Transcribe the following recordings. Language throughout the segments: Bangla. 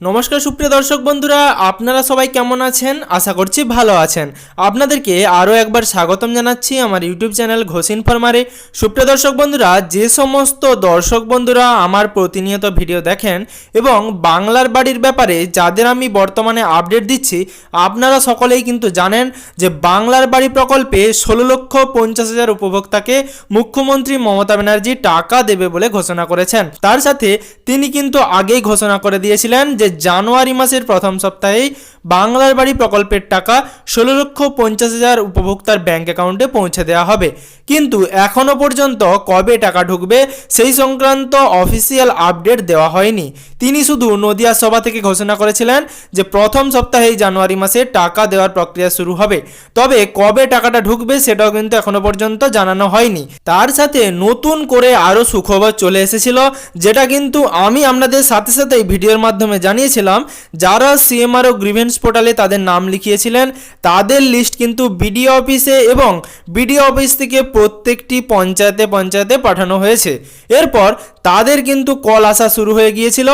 নমস্কার সুপ্রিয় দর্শক বন্ধুরা, আপনারা সবাই কেমন আছেন? আশা করছি ভালো আছেন। আপনাদেরকে আরও একবার স্বাগতম জানাচ্ছি আমার ইউটিউব চ্যানেল ঘোষ ইনফরমারে সুপ্রিয় দর্শক বন্ধুরা, যে সমস্ত দর্শক বন্ধুরা আমার প্রতিনিয়ত ভিডিও দেখেন এবং বাংলার বাড়ির ব্যাপারে যাদের আমি বর্তমানে আপডেট দিচ্ছি, আপনারা সকলেই কিন্তু জানেন যে বাংলার বাড়ি প্রকল্পে ষোলো লক্ষ পঞ্চাশ হাজার উপভোক্তাকে মুখ্যমন্ত্রী মমতা ব্যানার্জি টাকা দেবে বলে ঘোষণা করেছেন। তার সাথে তিনি কিন্তু আগেই ঘোষণা করে দিয়েছিলেন যে জানুয়ারি মাসের প্রথম সপ্তাহেই বাংলার বাড়ি প্রকল্পের টাকা ষোলো লক্ষ পঞ্চাশ হাজার উপভোক্তার ব্যাঙ্ক অ্যাকাউন্টে পৌঁছে দেওয়া হবে। কিন্তু এখনও পর্যন্ত কবে টাকা ঢুকবে সেই সংক্রান্ত অফিসিয়াল আপডেট দেওয়া হয়নি। তিনি শুধু নদিয়া সভা থেকে ঘোষণা করেছিলেন যে প্রথম সপ্তাহেই জানুয়ারি মাসে টাকা দেওয়ার প্রক্রিয়া শুরু হবে। তবে কবে টাকাটা ঢুকবে সেটাও কিন্তু এখনও পর্যন্ত জানানো হয়নি। তার সাথে নতুন করে আরও সুখবর চলে এসেছিল, যেটা কিন্তু আমি আপনাদের সাথে সাথে এই ভিডিওর মাধ্যমে জানিয়েছিলাম, যারা সিএমআরও গ্রিভেন্স পোর্টালে তাদের নাম লিখিয়েছিলেন, তাদের লিস্ট কিন্তু বিডিও অফিসে এবং বিডিও অফিস থেকে প্রত্যেকটি পঞ্চায়েতে পঞ্চায়েতে পাঠানো হয়েছে। এরপর তাদের কিন্তু কল আসা শুরু হয়ে গিয়েছিল।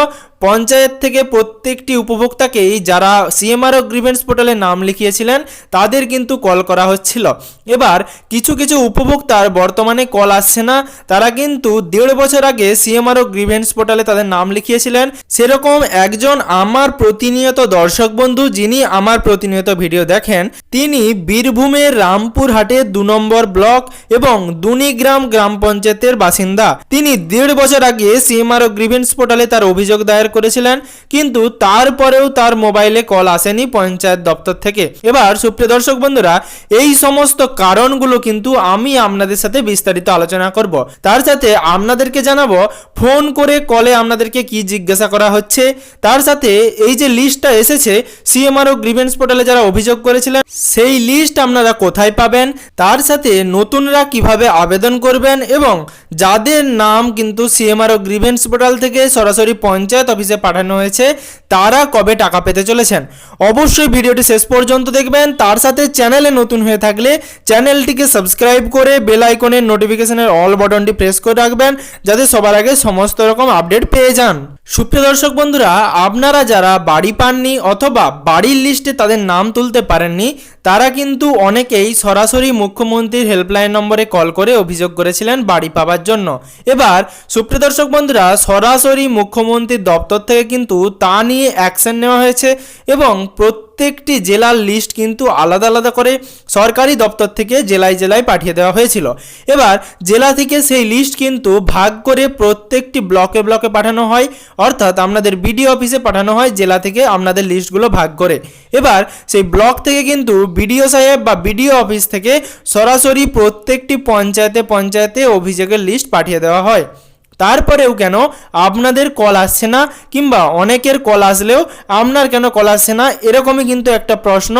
পঞ্চায়েত থেকে প্রত্যেকটি উপভোক্তাকেই যারা সিএমআরও গ্রিভেন্স পোর্টালে নাম লিখিয়েছিলেন, তাদের কিন্তু কল করা হচ্ছিল। এবার কিছু কিছু উপভোক্তার বর্তমানে কল আসছে না, তারা কিন্তু দেড় বছর আগে সিএমআরও গ্রিভেন্স পোর্টালে তাদের নাম লিখিয়েছিলেন। সেরকম একজন আমার প্রতিনিয়ত দর্শক বন্ধু, যিনি আমার প্রতিনিয়ত ভিডিও দেখেন, তিনি বীরভূমের রামপুরহাটে দু নম্বর ব্লক এবং দুনিগ্রাম গ্রাম পঞ্চায়েতের বাসিন্দা। তিনি দেড় বছর আগে সিএমআরও গ্রিভেন্স পোর্টালে তার অভিযোগ দায়ের করেছিলেন, কিন্তু তারপরেও তার মোবাইলে কল আসেনি পঞ্চায়েত দপ্তর থেকে। এবার সুপ্রিয় দর্শক বন্ধুরা, এই সমস্ত কারণগুলো কিন্তু আমি আপনাদের সাথে বিস্তারিত আলোচনা করব। তার সাথে আপনাদেরকে জানাব, ফোন করে কলে আপনাদেরকে কি জিজ্ঞাসা করা হচ্ছে। তার সাথে এই যে লিস্টটা এসেছে সিএমআরও গ্রিভেন্স পোর্টালে যারা অভিযোগ করেছিলেন, সেই লিস্ট আপনারা কোথায় পাবেন? তার সাথে নতুনরা কীভাবে আবেদন করবেন এবং যাদের নাম কিন্তু সিএমআরও গ্রিভেন্স পোর্টাল থেকে সরাসরি পঞ্চায়েত অফিসে পাঠানো হয়েছে, তারা কবে টাকা পেতে চলেছেন? অবশ্যই ভিডিওটি শেষ পর্যন্ত দেখবেন। তার সাথে চ্যানেলে নতুন হয়ে থাকলে চ্যানেলটিকে সাবস্ক্রাইব করে বেল আইকনের নোটিফিকেশনের অল বাটনটি প্রেস করে রাখবেন, যাতে সবার আগে সমস্ত রকম আপডেট পেয়ে যান। সুপ্রিয় দর্শক বন্ধুরা, আপনারা যারা বাড়ি পাননি অথবা বাড়ির লিস্টে তাদের নাম তুলতে পারেননি, তারা কিন্তু অনেকেই সরাসরি মুখ্যমন্ত্রীর হেল্পলাইন নম্বরে কল করে অভিযোগ করেছিলেন বাড়ি পাওয়ার জন্য। এবার সুপ্রিয় দর্শক বন্ধুরা, সরাসরি মুখ্যমন্ত্রীর দপ্তর থেকে কিন্তু তা নিয়ে অ্যাকশন নেওয়া হয়েছে এবং প্রত্যেকটি জেলার লিস্ট কিন্তু আলাদা আলাদা করে সরকারি দপ্তর থেকে জেলায় জেলায় পাঠিয়ে দেওয়া হয়েছিল। এবার জেলা থেকে সেই লিস্ট কিন্তু ভাগ করে প্রত্যেকটি ব্লকে ব্লকে পাঠানো হয়। অর্থাৎ আপনাদের বিডিও অফিসে পাঠানো হয় জেলা থেকে আপনাদের লিস্টগুলো ভাগ করে। এবার সেই ব্লক থেকে কিন্তু বিডিও সাহেব বা বিডিও অফিস থেকে সরাসরি প্রত্যেকটি পঞ্চায়েতে পঞ্চায়েতে অভিযোগের লিস্ট পাঠিয়ে দেওয়া হয়। তারপরেও কেন আপনাদের কল আসছে না কিংবা অনেকের কল আসলেও আপনার কেন কল আসছে না? এরকমই কিন্তু একটা প্রশ্ন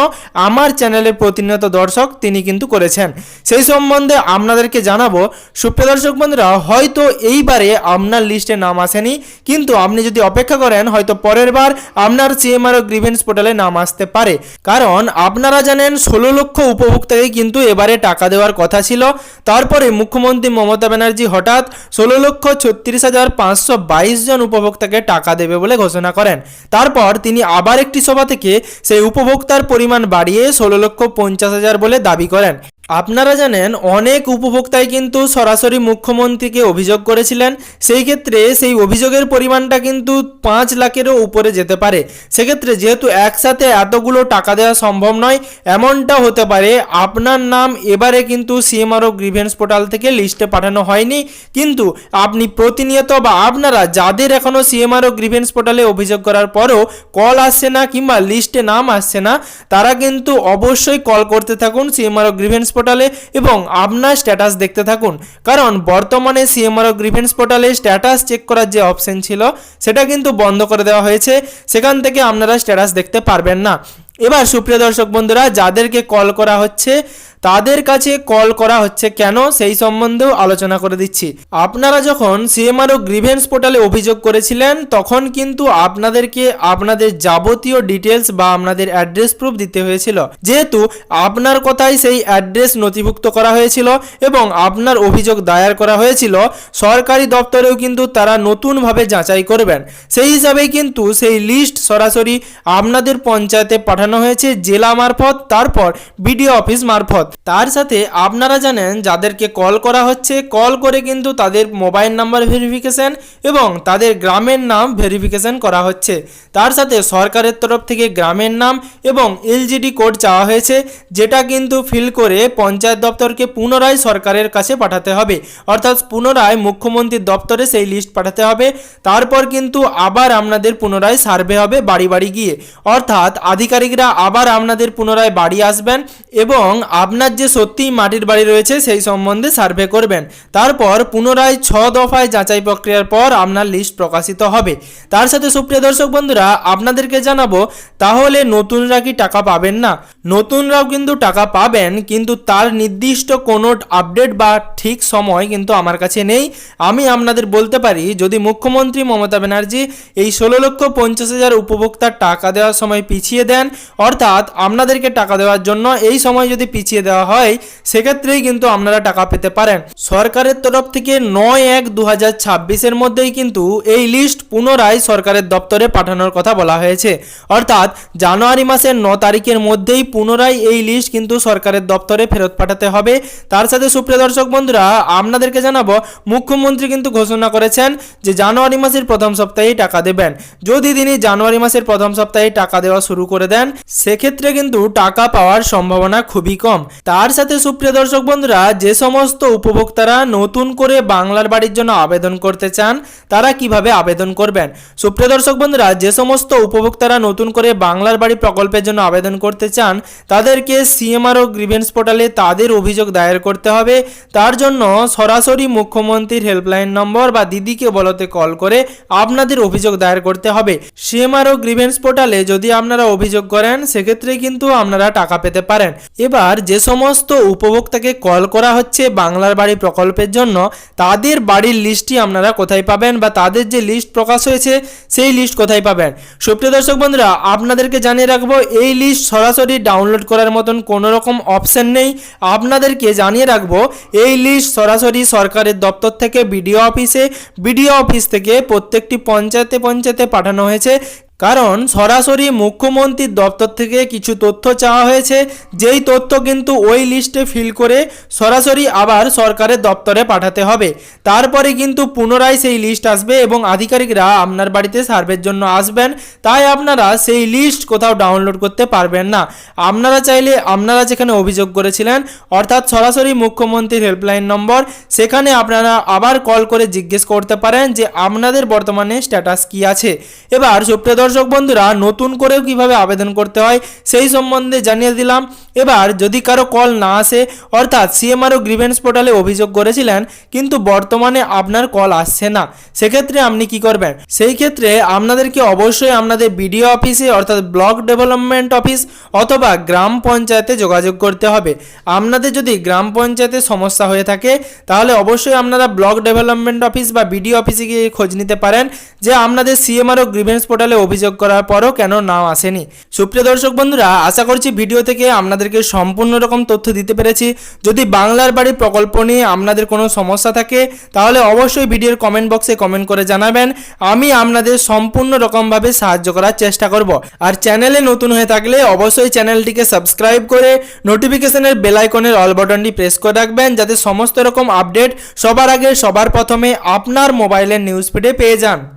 আমার চ্যানেলের প্রতিনিয়ত দর্শক তিনি কিন্তু করেছেন। সেই সম্বন্ধে আপনাদেরকে জানাব, সুপ্রিয় দর্শক বন্ধুরা, হয়তো এইবারে আপনার লিস্টে নাম আসেনি, কিন্তু আপনি যদি অপেক্ষা করেন, হয়তো পরের বার আপনার সিএমআরও গ্রিভেন্স পোর্টালে নাম আসতে পারে। কারণ আপনারা জানেন, ষোলো লক্ষ উপভোক্তাকে কিন্তু এবারে টাকা দেওয়ার কথা ছিল। তারপরে মুখ্যমন্ত্রী মমতা ব্যানার্জি হঠাৎ ষোলো লক্ষ ছত্রিশ হাজার পাঁচশো বাইশ জন উপভোক্তাকে টাকা দেবে বলে ঘোষণা করেন। তারপর তিনি আবার একটি সভা থেকে সেই উপভোক্তার পরিমাণ বাড়িয়ে ষোলো লক্ষ পঞ্চাশ হাজার বলে দাবি করেন। আপনারা জানেন, অনেক উপভোক্তাই কিন্তু সরাসরি মুখ্যমন্ত্রীকে অভিযোগ করেছিলেন। সেই ক্ষেত্রে সেই অভিযোগের পরিমাণটা কিন্তু পাঁচ লাখেরও উপরে যেতে পারে। সেক্ষেত্রে যেহেতু একসাথে এতগুলো টাকা দেওয়া সম্ভব নয়, এমনটা হতে পারে আপনার নাম এবারে কিন্তু সিএমআরও গ্রিভেন্স পোর্টাল থেকে লিস্টে পাঠানো হয়নি। কিন্তু আপনি প্রতিনিয়ত বা আপনারা যাদের এখনও সিএমআরও গ্রিভেন্স পোর্টালে অভিযোগ করার পরও কল আসছে না কিংবা লিস্টে নাম আসছে না, তারা কিন্তু অবশ্যই কল করতে থাকুন সিএমআরও গ্রিভেন্স এবং আপনার স্ট্যাটাস দেখতে থাকুন। কারণ বর্তমানে সিএমআরও গ্রিভেন্স পোর্টালে স্ট্যাটাস চেক করার যে অপশন ছিল, সেটা কিন্তু বন্ধ করে দেওয়া হয়েছে। সেখান থেকে আপনারা স্ট্যাটাস দেখতে পারবেন না। এবার সুপ্রিয় দর্শক বন্ধুরা, যাদেরকে কল করা হচ্ছে, তাদের কাছে কল করা হচ্ছে কেন সেই সম্বন্ধেও আলোচনা করে দিচ্ছি। আপনারা যখন সিএমআরও গ্রিভেন্স পোর্টালে অভিযোগ করেছিলেন, তখন কিন্তু আপনাদেরকে আপনাদের যাবতীয় ডিটেলস বা আপনাদের অ্যাড্রেস প্রুফ দিতে হয়েছিল। যেহেতু আপনার কথাই সেই অ্যাড্রেস নথিভুক্ত করা হয়েছিল এবং আপনার অভিযোগ দায়ের করা হয়েছিল, সরকারি দপ্তরেও কিন্তু তারা নতুনভাবে যাচাই করবেন। সেই হিসাবেই কিন্তু সেই লিস্ট সরাসরি আপনাদের পঞ্চায়েতে পাঠানো হয়েছে জেলা মারফত, তারপর বিডিও অফিস মারফত। তার সাথে আপনারা জানেন, যাদেরকে কল করা হচ্ছে, কল করে কিন্তু তাদের মোবাইল নাম্বার ভেরিফিকেশন এবং তাদের গ্রামের নাম ভেরিফিকেশন করা হচ্ছে। তার সাথে সরকারের তরফ থেকে গ্রামের নাম এবং এলজিডি কোড চাওয়া হয়েছে, যেটা কিন্তু ফিল করে পঞ্চায়েত দপ্তরকে পুনরায় সরকারের কাছে পাঠাতে হবে। অর্থাৎ পুনরায় মুখ্যমন্ত্রীর দপ্তরে সেই লিস্ট পাঠাতে হবে। তারপর কিন্তু আবার আপনাদের পুনরায় সার্ভে হবে বাড়ি বাড়ি গিয়ে। অর্থাৎ আধিকারিকরা আবার আপনাদের পুনরায় বাড়ি আসবেন এবং আপনার যে সত্যিই মাটির বাড়ি রয়েছে সেই সম্বন্ধে সার্ভে করবেন। তারপর পুনরায় ছ দফায় যাচাই প্রক্রিয়ার পর আপনার লিস্ট প্রকাশিত হবে। তার সাথে সুপ্রিয় দর্শক বন্ধুরা, আপনাদেরকে জানাব, তাহলে নতুনরা কি টাকা পাবেন না? নতুনরাও কিন্তু টাকা পাবেন, কিন্তু তার নির্দিষ্ট কোনো আপডেট বা ঠিক সময় কিন্তু আমার কাছে নেই। আমি আপনাদের বলতে পারি, যদি মুখ্যমন্ত্রী মমতা ব্যানার্জি এই ষোলো লক্ষ পঞ্চাশ হাজার উপভোক্তার টাকা দেওয়ার সময় পিছিয়ে দেন অর্থাৎ আপনাদেরকে টাকা দেওয়ার জন্য এই সময় যদি পিছিয়ে দেওয়া হয়, সেক্ষেত্রেই কিন্তু আপনারা টাকা পেতে পারেন। সরকারের তরফ থেকে নয় এক দু হাজার ছাব্বিশের মধ্যেই কিন্তু এই লিস্ট পুনরায় সরকারের দপ্তরে পাঠানোর কথা বলা হয়েছে। অর্থাৎ জানুয়ারি মাসের ন তারিখের মধ্যেই পুনরায় এই লিস্ট কিন্তু সরকারের দপ্তরে ফেরত পাঠাতে হবে। তার সাথে সুপ্রিয় দর্শক বন্ধুরা, আপনাদেরকে জানাব, মুখ্যমন্ত্রী কিন্তু ঘোষণা করেছেন যে জানুয়ারি মাসের প্রথম সপ্তাহেই টাকা দেবেন। যদি তিনি জানুয়ারি মাসের প্রথম সপ্তাহে টাকা দেওয়া শুরু করে দেন সেক্ষেত্রে কিন্তু টাকা পাওয়ার সম্ভাবনা খুবই কম। তার সাথে সুপ্রিয় দর্শক বন্ধুরা, যে সমস্ত উপভোক্তারা নতুন করে বাংলার বাড়ির জন্য আবেদন করতে চান, তারা কীভাবে আবেদন করবেন? সুপ্রিয় দর্শক বন্ধুরা, যে সমস্ত উপভোক্তারা নতুন করে বাংলার বাড়ি প্রকল্পের জন্য আবেদন করতে চান, তাদেরকে সিএমআরও গ্রিভেন্স পোর্টালে তাদের অভিযোগ দায়ের করতে হবে। তার জন্য সরাসরি মুখ্যমন্ত্রীর হেল্পলাইন নম্বর বা দিদিকে বলতে কল করে আপনাদের অভিযোগ দায়ের করতে হবে। সিএমআরও গ্রিভেন্স পোর্টালে যদি আপনারা অভিযোগ করেন সেক্ষেত্রে কিন্তু আপনারা টাকা পেতে পারেন। এবার যে সমস্ত উপভোক্তাকে কল করা হচ্ছে বাংলার বাড়ি প্রকল্পের জন্য, তাদের বাড়ির লিস্টটি আপনারা কোথায় পাবেন বা তাদের যে লিস্ট প্রকাশ হয়েছে, সেই লিস্ট কোথায় পাবেন? সুপ্রিয় দর্শক বন্ধুরা, আপনাদেরকে জানিয়ে রাখব, এই লিস্ট সরাসরি ডাউনলোড করার মতন কোনো রকম অপশন নেই। আপনাদেরকে জানিয়ে রাখব, এই লিস্ট সরাসরি সরকারের দপ্তর থেকে, বিডিও অফিসে, বিডিও অফিস থেকে প্রত্যেকটি পঞ্চায়েতে পঞ্চায়েতে পাঠানো হয়েছে। কারণ সরাসরি মুখ্যমন্ত্রীর দপ্তর থেকে কিছু তথ্য চাওয়া হয়েছে, যেই তথ্য কিন্তু ওই লিস্টে ফিল করে সরাসরি আবার সরকারের দপ্তরে পাঠাতে হবে। তারপরে কিন্তু পুনরায় সেই লিস্ট আসবে এবং আধিকারিকরা আপনার বাড়িতে সার্ভের জন্য আসবেন, তাই আপনারা সেই লিস্ট কোথাও ডাউনলোড করতে পারবেন না। আপনারা চাইলে আপনারা যেখানে অভিযোগ করেছিলেন, অর্থাৎ সরাসরি মুখ্যমন্ত্রীর হেল্পলাইন নম্বর, সেখানে আপনারা আবার কল করে জিজ্ঞেস করতে পারেন যে আপনাদের বর্তমানে স্ট্যাটাস কি আছে। এবার সুপ্রিয় দর্শক বন্ধুরা, নতুন করেও কীভাবে আবেদন করতে হয় সেই সম্বন্ধে জানিয়ে দিলাম। এবার যদি কারও কল না আসে, অর্থাৎ সিএমআরও গ্রিভেন্স পোর্টালে অভিযোগ করেছিলেন, কিন্তু বর্তমানে আপনার কল আসছে না, সেক্ষেত্রে আপনি কি করবেন? সেই ক্ষেত্রে আপনাদেরকে অবশ্যই আপনাদের বিডিও অফিসে, অর্থাৎ ব্লক ডেভেলপমেন্ট অফিস অথবা গ্রাম পঞ্চায়েতে যোগাযোগ করতে হবে। আপনাদের যদি গ্রাম পঞ্চায়েতে সমস্যা হয়ে থাকে, তাহলে অবশ্যই আপনারা ব্লক ডেভেলপমেন্ট অফিস বা বিডিও অফিসে গিয়ে খোঁজ নিতে পারেন, যে আপনাদের সিএমআরও গ্রিভেন্স পোর্টালে অভিযোগ করার পরও কেন নাও আসেনি? সুপ্রিয় দর্শক বন্ধুরা, আশা করছি ভিডিও থেকে আপনাদেরকে সম্পূর্ণ রকম তথ্য দিতে পেরেছি। যদি বাংলার বাড়ি প্রকল্প নিয়ে আপনাদের কোনো সমস্যা থাকে, তাহলে অবশ্যই ভিডিওর কমেন্ট বক্সে কমেন্ট করে জানাবেন। আমি আপনাদের সম্পূর্ণ রকমভাবে সাহায্য করার চেষ্টা করব। আর চ্যানেলে নতুন হয়ে থাকলে অবশ্যই চ্যানেলটিকে সাবস্ক্রাইব করে নোটিফিকেশনের বেল আইকনের অল বাটনটি প্রেস করে রাখবেন, যাতে সমস্ত রকম আপডেট সবার আগে, সবার প্রথমে আপনার মোবাইলের নিউজ ফিডে পেয়ে যান।